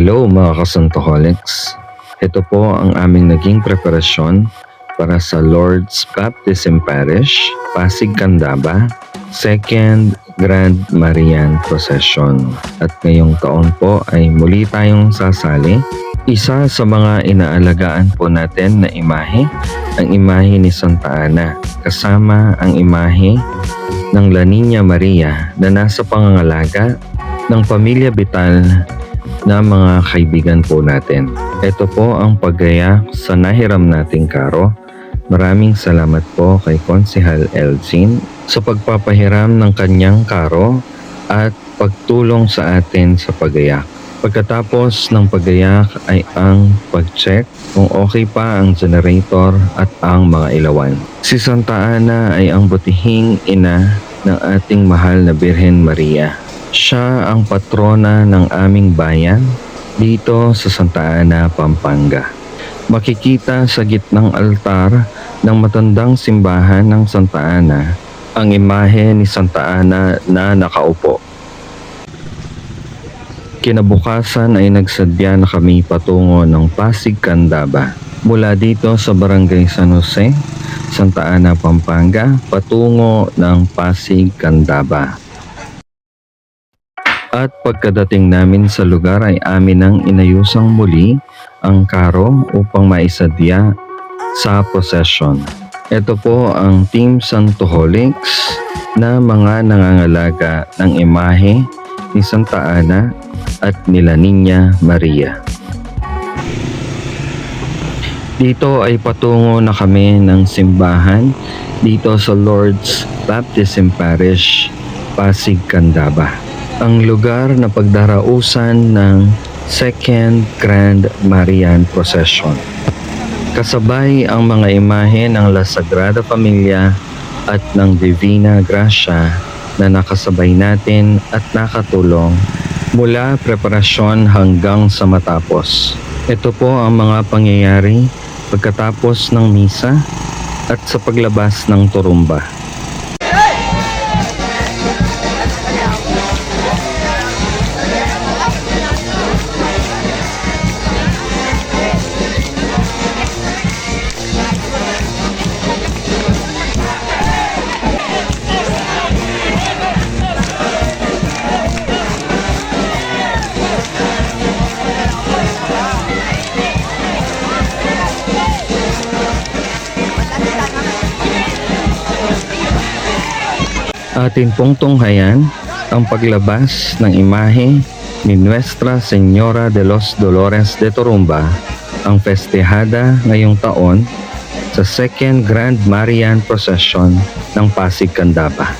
Hello mga kasantoholics. Ito po ang aming naging preparasyon para sa Lord's Baptism Parish, Pasig Candaba, Second Grand Marian Procession. At ngayong taon po ay muli tayong sasali. Isa sa mga inaalagaan po natin na imahe, ang imahe ni Santa Ana, kasama ang imahe ng La Niña Maria na nasa pangangalaga ng pamilya Vital na mga kaibigan po natin. Ito po ang paggaya sa nahiram nating karo. Maraming salamat po kay Konsehal Elgin sa pagpapahiram ng kanyang karo at pagtulong sa atin sa paggayak. Pagkatapos ng paggayak ay ang pag-check kung okay pa ang generator at ang mga ilawan. Si Santa Ana ay ang butihing ina ng ating mahal na Birhen Maria. Siya ang patrona ng aming bayan dito sa Santa Ana, Pampanga. Makikita sa gitnang altar ng matandang simbahan ng Santa Ana ang imahe ni Santa Ana na nakaupo. Kinabukasan ay nagsadya na kami patungo ng Pasig, Candaba. Mula dito sa Barangay San Jose, Santa Ana, Pampanga, patungo ng Pasig, Candaba. At pagkadating namin sa lugar ay amin nang inayusang muli ang karo upang maisadya sa procession. Ito po ang Team Santoholics na mga nangangalaga ng imahe ni Santa Ana at nila Niña Maria. Dito ay patungo na kami ng simbahan dito sa Lord's Baptism Parish, Pasig, Candaba. Ang lugar na pagdarausan ng Second Grand Marian Procession. Kasabay ang mga imahe ng La Sagrada Familia at ng Divina Gracia na nakasabay natin at nakatulong mula preparasyon hanggang sa matapos. Ito po ang mga pangyayari pagkatapos ng misa at sa paglabas ng turumba. Atin pong tunghayan ang paglabas ng imahe ni Nuestra Señora de los Dolores de Torumba ang festehada ngayong taon sa Second Grand Marian Procession ng Pasig Candaba.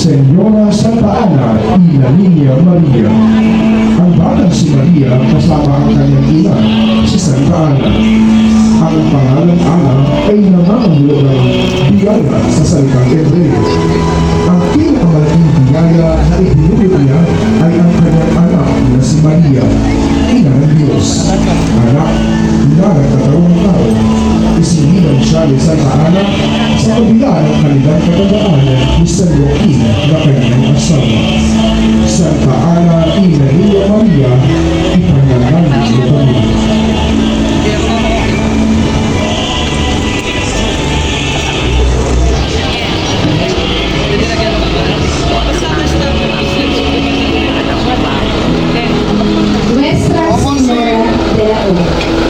Senyora Santa Ana y la Niña María. Ang batang si Maria kasama ang kanyang ina, si Santa Ana. Ang pangalan Ana ay namamamulo ng biyaya sa salitang Hebreo. Ang pinakamalaking biyaya na ibinulot niya ay ang kanyang anak na si Maria, ina ng Diyos. Anak, na nagkatawang tao, isinilang siya ni Santa Ana sa kabila ng kanilang katandaan ni San Joaquin na kanyang asawa. Santa Ana, de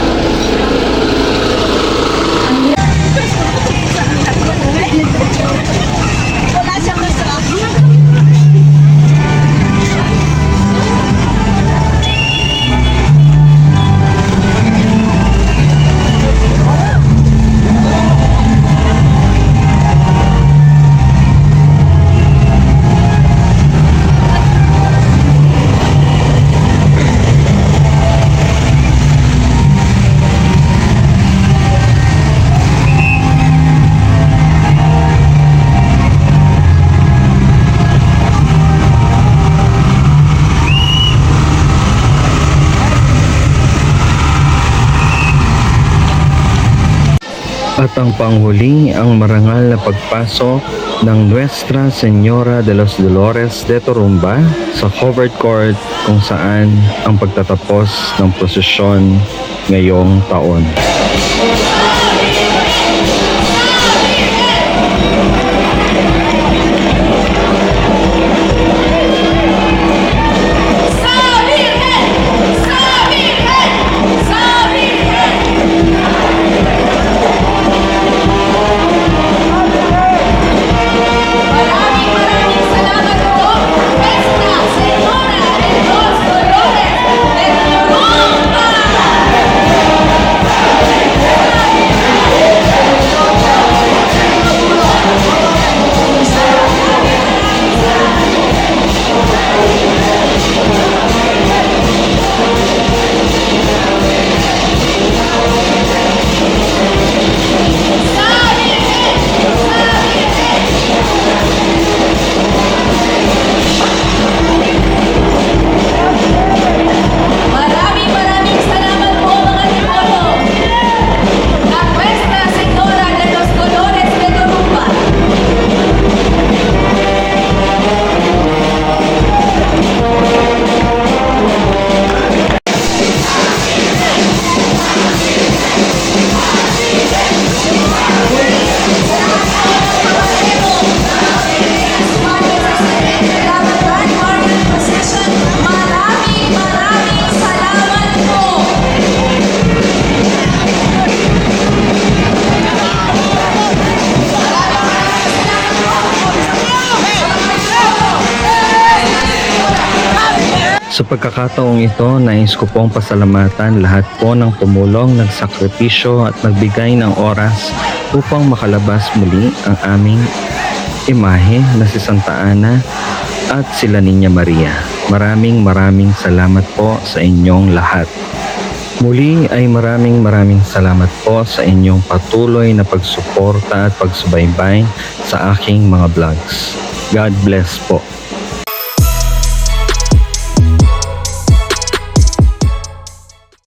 ang panghuli, ang marangal na pagpaso ng Nuestra Señora de los Dolores de Torumba sa covered court kung saan ang pagtatapos ng prosesyon ngayong taon. Sa pagkakataong ito, nais ko pong pasalamatan lahat po ng tumulong, nagsakripisyo at nagbigay ng oras upang makalabas muli ang aming imahe na si Santa Ana at sila Niña Maria. Maraming maraming salamat po sa inyong lahat. Muli ay maraming maraming salamat po sa inyong patuloy na pagsuporta at pagsubaybay sa aking mga vlogs. God bless po.